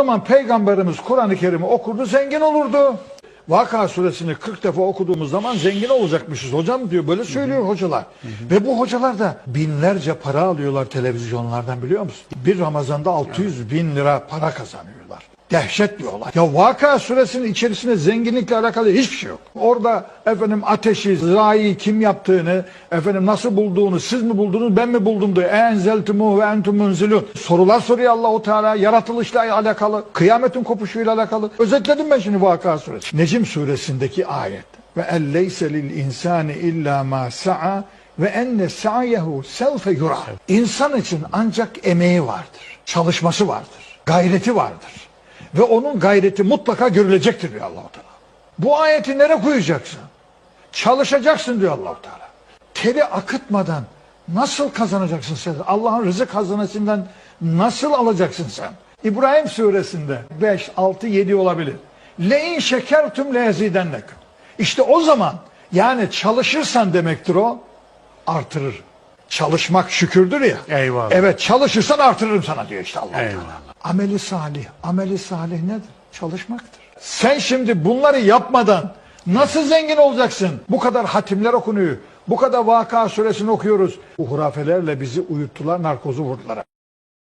zaman Peygamberimiz Kur'an-ı Kerim'i okurdu zengin olurdu. Vaka suresini 40 defa okuduğumuz zaman zengin olacakmışız hocam diyor. Böyle söylüyor hocalar. Ve bu hocalar da binlerce para alıyorlar televizyonlardan biliyor musun? Bir Ramazan'da 600 bin lira para kazanıyorlar. Dehşet bir olay. Ya Vaka suresinin içerisinde zenginlikle alakalı hiçbir şey yok. Orada efendim ateşi, zirayı kim yaptığını, efendim nasıl bulduğunu, siz mi buldunuz, ben mi buldum diye. Enzeltumu ve entum munzilun. Sorular soruyor Allahu Teala yaratılışla alakalı, kıyametin kopuşuyla alakalı. Özetledim ben şimdi Vaka suresi. Necim suresindeki ayet. Ve elleyse lil insani illa ma sa'a ve enne sa'yehu sevfe yura. İnsan için ancak emeği vardır, çalışması vardır, gayreti vardır. Ve onun gayreti mutlaka görülecektir diyor allah Teala. Bu ayeti nereye koyacaksın? Çalışacaksın diyor allah Teala. Teri akıtmadan nasıl kazanacaksın sen? Allah'ın rızık hazinesinden nasıl alacaksın sen? İbrahim suresinde 5, 6, 7 olabilir. Le'in şekertüm lezidennekum. İşte o zaman yani çalışırsan demektir o artırır. Çalışmak şükürdür ya. Eyvallah. Evet çalışırsan artırırım sana diyor işte allah. Eyvallah. Ameli salih. Ameli salih nedir? Çalışmaktır. Sen şimdi bunları yapmadan nasıl zengin olacaksın? Bu kadar hatimler okunuyor. Bu kadar vaka suresini okuyoruz. Bu hurafelerle bizi uyuttular, narkozu vurdular.